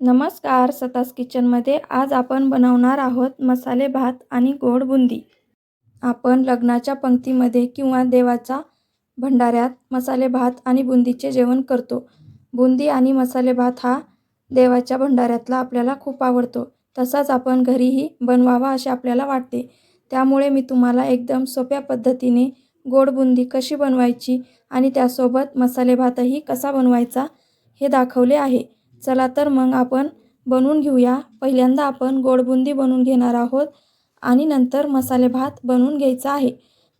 नमस्कार सतास किचनमध्ये आज आपण बनवणार आहोत मसाले भात आणि गोड बुंदी. आपण लग्नाच्या पंक्तीमध्ये किंवा देवाच्या भंडाऱ्यात मसाले भात आणि बुंदीचे जेवण करतो. बुंदी आणि मसाले भात हा देवाच्या भंडाऱ्यातला आपल्याला खूप आवडतो. तसाच आपण घरीही बनवावा असे आपल्याला वाटते. त्यामुळे मी तुम्हाला एकदम सोप्या पद्धतीने गोड बुंदी कशी बनवायची आणि त्यासोबत मसाले भातही कसा बनवायचा हे दाखवले आहे. चला तर मग आपण बनवून घेऊया. पहिल्यांदा आपण गोड बुंदी बनवून घेणार आहोत आणि नंतर मसाले भात बनवून घ्यायचा आहे.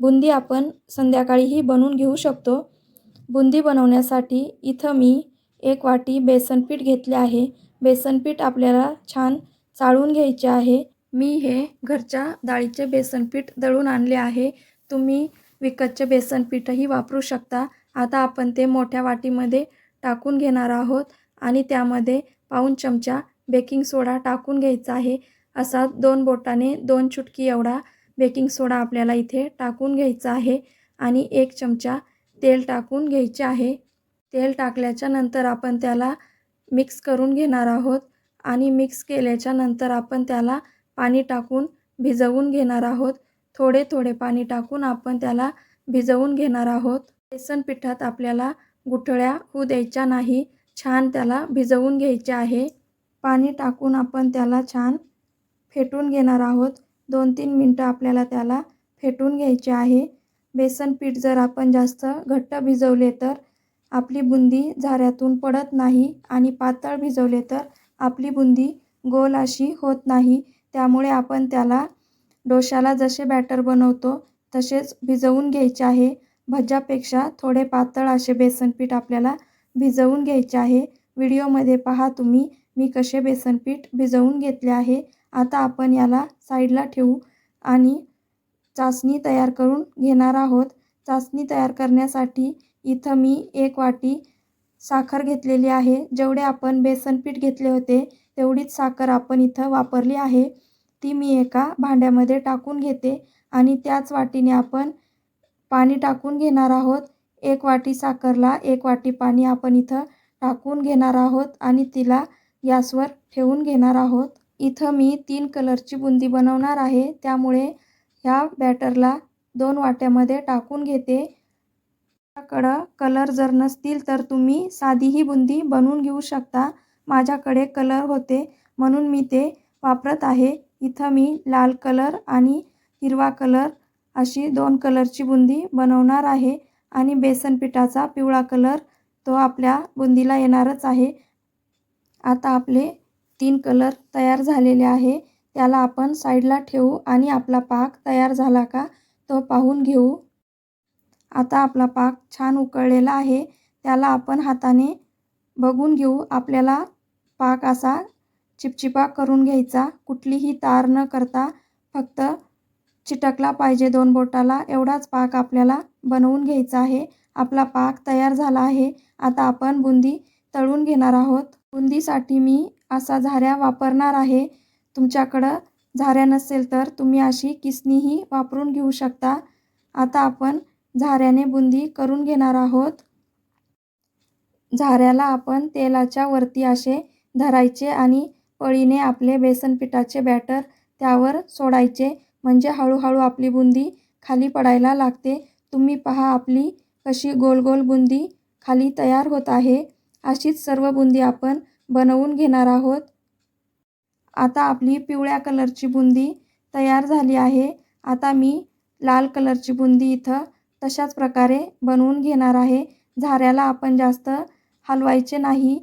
बुंदी आपण संध्याकाळीही बनवून घेऊ शकतो. बुंदी बनवण्यासाठी इथं मी एक वाटी बेसनपीठ घेतले आहे. बेसनपीठ आपल्याला छान चाळून घ्यायचे आहे. मी हे घरच्या डाळीचे बेसनपीठ दळून आणले आहे. तुम्ही विकतचे बेसनपीठही वापरू शकता. आता आपण ते मोठ्या वाटीमध्ये टाकून घेणार आहोत. आणि त्यामध्ये पाऊन चमचा बेकिंग सोडा टाकून घ्यायचा आहे. असा दोन बोटाने दोन चुटकी एवढा बेकिंग सोडा आपल्याला इथे टाकून घ्यायचा आहे. आणि एक चमचा तेल टाकून घ्यायचे आहे. तेल टाकल्याच्या नंतर आपण त्याला मिक्स करून घेणार आहोत. आणि मिक्स केल्याच्यानंतर आपण त्याला पाणी टाकून भिजवून घेणार आहोत. थोडे थोडे पाणी टाकून आपण त्याला भिजवून घेणार आहोत. बेसन पिठात आपल्याला गुठळ्या होऊ द्यायच्या नाही. छान त्याला भिजवून घ्यायचे आहे. पाणी टाकून आपण त्याला छान फेटून घेणार आहोत. दोन तीन मिनटं आपल्याला त्याला फेटून घ्यायचे आहे. बेसन पीठ जर आपण जास्त घट्ट भिजवले तर आपली बुंदी झाऱ्यातून पडत नाही आणि पातळ भिजवले तर आपली बुंदी गोल अशी होत नाही. त्यामुळे आपण त्याला डोशाला जसे बॅटर बनवतो तसेच भिजवून घ्यायचे आहे. भज्यापेक्षा थोडे पातळ असे बेसन पीठ आपल्याला भिजवून घ्यायचे आहे. व्हिडिओमध्ये पहा तुम्ही मी कसे बेसनपीठ भिजवून घेतले आहे. आता आपण याला साईडला ठेवू आणि चाचणी तयार करून घेणार आहोत. चाचणी तयार करण्यासाठी इथं मी एक वाटी साखर घेतलेली आहे. जेवढे आपण बेसनपीठ घेतले होते तेवढीच साखर आपण इथं वापरली आहे. ती मी एका भांड्यामध्ये टाकून घेते आणि त्याच वाटीने आपण पाणी टाकून घेणार आहोत. एक वाटी साखरला एक वाटी पाणी आपण इथं टाकून घेणार आहोत आणि तिला गॅसवर ठेवून घेणार आहोत. इथं मी तीन कलरची बुंदी बनवणार आहे. त्यामुळे ह्या बॅटरला दोन वाट्यामध्ये टाकून घेते. माझ्याकडं कलर जर नसतील तर तुम्ही साधीही बुंदी बनवून घेऊ शकता. माझ्याकडे कलर होते म्हणून मी ते वापरत आहे. इथं मी लाल कलर आणि हिरवा कलर अशी दोन कलरची बुंदी बनवणार आहे. आणि बेसन पिठाचा पिवळा कलर तो आपल्या बुंदीला येणारच आहे. आता आपले तीन कलर तयार झालेले आहे. त्याला आपण साईडला ठेवू आणि आपला पाक तयार झाला का तो पाहून घेऊ. आता आपला पाक छान उकळलेला आहे. त्याला आपण हाताने बघून घेऊ. आपल्याला पाक असा चिपचिपा करून घ्यायचा. कुठलीही तार न करता फक्त चिटकला पाहिजे दोन बोटाला. एवढाच पाक आपल्याला बनवून घ्यायचा आहे. आपला पाक तयार झाला आहे. आता आपण बुंदी तळून घेणार आहोत. बुंदीसाठी मी असा झाऱ्या वापरणार आहे. तुमच्याकडं झाऱ्या नसेल तर तुम्ही अशी किसणीही वापरून घेऊ शकता. आता आपण झाऱ्याने बुंदी करून घेणार आहोत. झाऱ्याला आपण तेलाच्या वरती असे धरायचे आणि पळीने आपले बेसनपिठाचे बॅटर त्यावर सोडायचे. म्हणजे हळूहळू आपली बुंदी खाली पडायला लागते. तुम्ही पहा आपली कशी गोल गोल बुंदी खाली तयार होत आहे. अशीच सर्व बुंदी आपण बनवून घेणार आहोत. आता आपली पिवळ्या कलरची बुंदी तयार झाली आहे. आता मी लाल कलरची बुंदी इथं तशाच प्रकारे बनवून घेणार आहे. झाऱ्याला आपण जास्त हलवायचे नाही.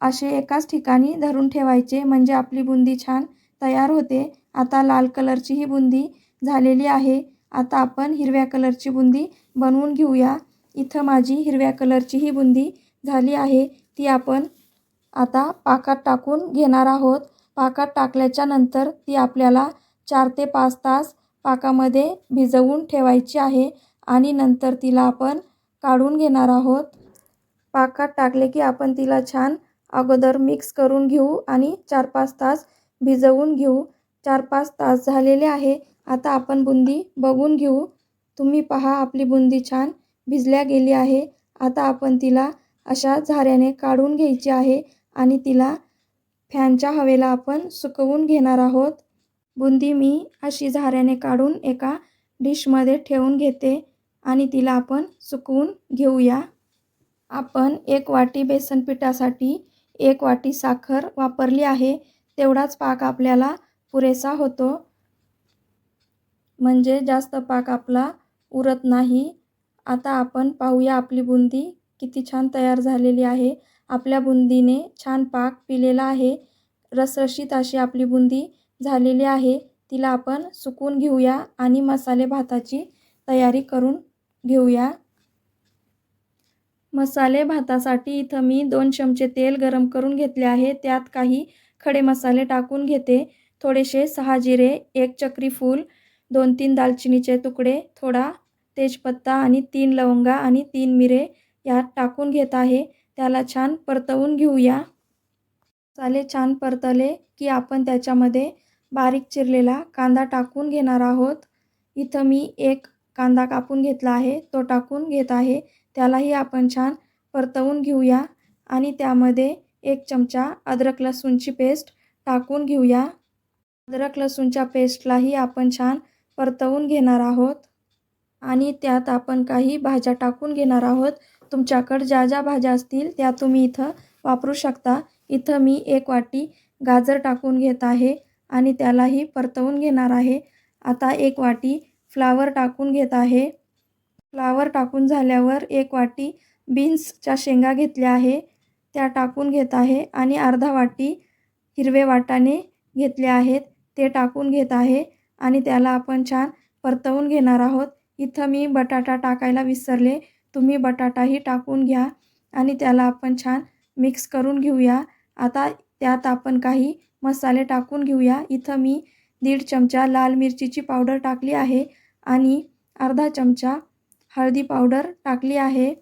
असे एकाच ठिकाणी धरून ठेवायचे म्हणजे आपली बुंदी छान तयार होते. आता लाल कलरची ही बुंदी झालेली आहे. आता आपण हिरव्या कलरची बुंदी बनवून घेऊया. इथं माझी हिरव्या कलरची ही बुंदी झाली आहे. ती आपण आता पाकात टाकून घेणार आहोत. पाकात टाकल्याच्या नंतर ती आपल्याला चार ते पाच तास पाकामध्ये भिजवून ठेवायची आहे आणि नंतर तिला आपण काढून घेणार आहोत. पाकात टाकले की आपण तिला छान अगोदर मिक्स करून घेऊ आणि चार पाच तास भिजवून घेऊ. चार पाच तास झालेले आहे. आता आपण बुंदी बघून घेऊ. तुम्ही पहा आपली बुंदी छान भिजल्या गेली आहे. आता आपण तिला अशा झाऱ्याने काढून घ्यायची आहे आणि तिला फॅनच्या हवेला आपण सुकवून घेणार आहोत. बुंदी मी अशी झाऱ्याने काढून एका डिशमध्ये ठेवून घेते आणि तिला आपण सुकवून घेऊया. आपण एक वाटी बेसन पिठासाठी एक वाटी साखर वापरली आहे. तेवढाच पाक आपल्याला पुरेसा होतो. म्हणजे जास्त पाक आपला उरत नाही. आता आपण पाहूया आपली बुंदी किती छान तयार झालेली आहे. आपल्या बुंदीने छान पाक पिलेला आहे. रसरशीत अशी आपली बुंदी झालेली आहे. तिला आपण सुकून घेऊया आणि मसाले भाताची तयारी करून घेऊया. मसाले भातासाठी इथं मी दोन चमचे तेल गरम करून घेतले आहे. त्यात काही खडे मसाले टाकून घेते. थोडेसे सहा जिरे एक चक्री फूल दोन तीन दालचिनीचे तुकडे थोडा तेजपत्ता आणि तीन लवंगा आणि तीन मिरे यात टाकून घेत आहे. त्याला छान परतवून घेऊया. मसाले छान परतले की आपण त्याच्यामध्ये बारीक चिरलेला कांदा टाकून घेणार आहोत. इथं मी एक कांदा कापून घेतला आहे. तो टाकून घेत आहे. त्यालाही आपण छान परतवून घेऊया आणि त्यामध्ये एक चमचा अद्रक लसूणची पेस्ट टाकून घेऊया. अद्रक लसूणच्या पेस्टलाही आपण छान परतवून घेणार आहोत. आणि त्यात आपण काही भाज्या टाकून घेणार आहोत. तुमच्याकडं ज्या ज्या भाज्या असतील त्या तुम्ही इथं वापरू शकता. इथं मी एक वाटी गाजर टाकून घेत आहे आणि त्यालाही परतवून घेणार आहे. आता एक वाटी फ्लावर टाकून घेत आहे. फ्लावर टाकून झाल्यावर एक वाटी बीन्सच्या शेंगा घेतल्या आहे. त्या टाकून घेत आहे आणि अर्धा वाटी हिरवे वाटाणे घेतले आहेत. ते टाकून घेत आहे. आणि त्याला आपण छान परतवून घेणार आहोत. इथं मी बटाटा टाकायला विसरले. तुम्ही बटाटाही टाकून घ्या आणि त्याला आपण छान मिक्स करून घेऊया. आता त्यात आपण काही मसाले टाकून घेऊया. इथं मी दीड चमचा लाल मिरचीची पावडर टाकली आहे आणि अर्धा चमचा हळदी पावडर टाकली आहे.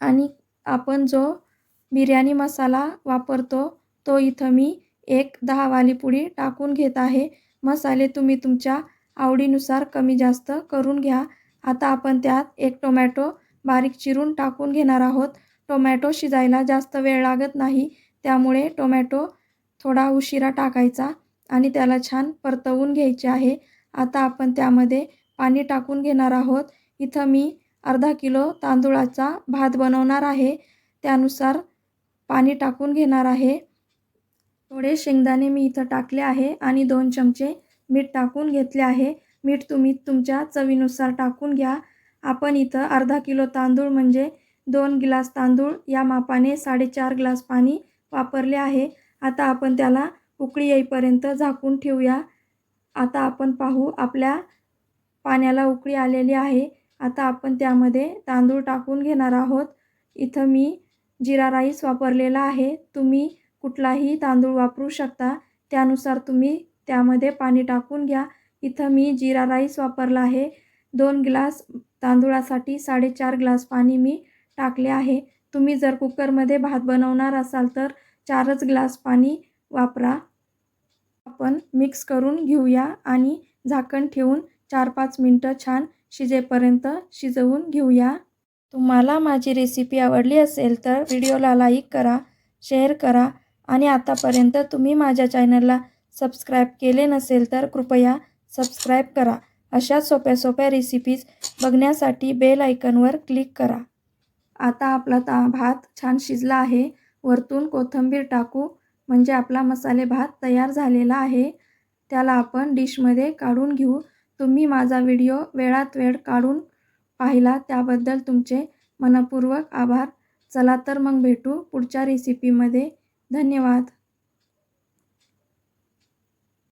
आणि आपण जो बिर्याणी मसाला वापरतो तो इथं मी एक दहावाली पुडी टाकून घेत आहे. मसाले तुम्ही तुमच्या आवडीनुसार कमी जास्त करून घ्या. आता आपण त्यात एक टोमॅटो बारीक चिरून टाकून घेणार आहोत. टोमॅटो शिजायला जास्त वेळ लागत नाही. त्यामुळे टोमॅटो थोडा उशिरा टाकायचा आणि त्याला छान परतवून घ्यायचे आहे. आता आपण त्यामध्ये पाणी टाकून घेणार आहोत. इथं मी अर्धा किलो तांदूळाचा भात बनवणार आहे. त्यानुसार पाणी टाकून घेणार आहे. थोडे शेंगदाणे मी इथं टाकले आहे आणि दोन चमचे मीठ टाकून घेतले आहे. मीठ तुम्ही तुमच्या चवीनुसार टाकून घ्या. आपण इथं अर्धा किलो तांदूळ म्हणजे दोन ग्लास तांदूळ या मापाने साडेचार ग्लास पाणी वापरले आहे. आता आपण त्याला उकळी येईपर्यंत झाकून ठेवूया. आता आपण पाहू आपल्या पाण्याला उकळी आलेली आहे. आता आपण त्यामध्ये तांदूळ टाकून घेणार आहोत. इथं मी जिरा राईस वापरलेला आहे. तुम्ही कुठलाही तांदूळ वापरू शकता. त्यानुसार तुम्ही त्यामध्ये पाणी टाकून घ्या. इथं मी जिरा राईस वापरला आहे. दोन ग्लास तांदूळासाठी साडेचार ग्लास पाणी मी टाकले आहे. तुम्ही जर कुकरमध्ये भात बनवणार असाल तर चारच ग्लास पाणी वापरा. आपण मिक्स करून घेऊया आणि झाकण ठेवून चार पाच मिनटं छान शिजेपर्यंत शिजवून घेऊया. तुम्हाला माझी रेसिपी आवडली असेल तर व्हिडिओला लाईक करा शेअर करा. आणि आतापर्यंत तुम्ही माझ्या चॅनलला सबस्क्राईब केले नसेल तर कृपया सबस्क्राईब करा. अशा सोप्या सोप्या रेसिपीज बघण्यासाठी बेल आयकनवर क्लिक करा. आता आपला ता भात छान शिजला आहे. वरतून कोथिंबीर टाकू. म्हणजे आपला मसाले भात तयार झालेला आहे. त्याला आपण डिशमध्ये काढून घेऊ. तुम्ही माझा व्हिडिओ वेळात वेळ काढून पाहिला त्याबद्दल तुमचे मनपूर्वक आभार. चला तर मग भेटू पुढच्या रेसिपीमध्ये धन्यवाद.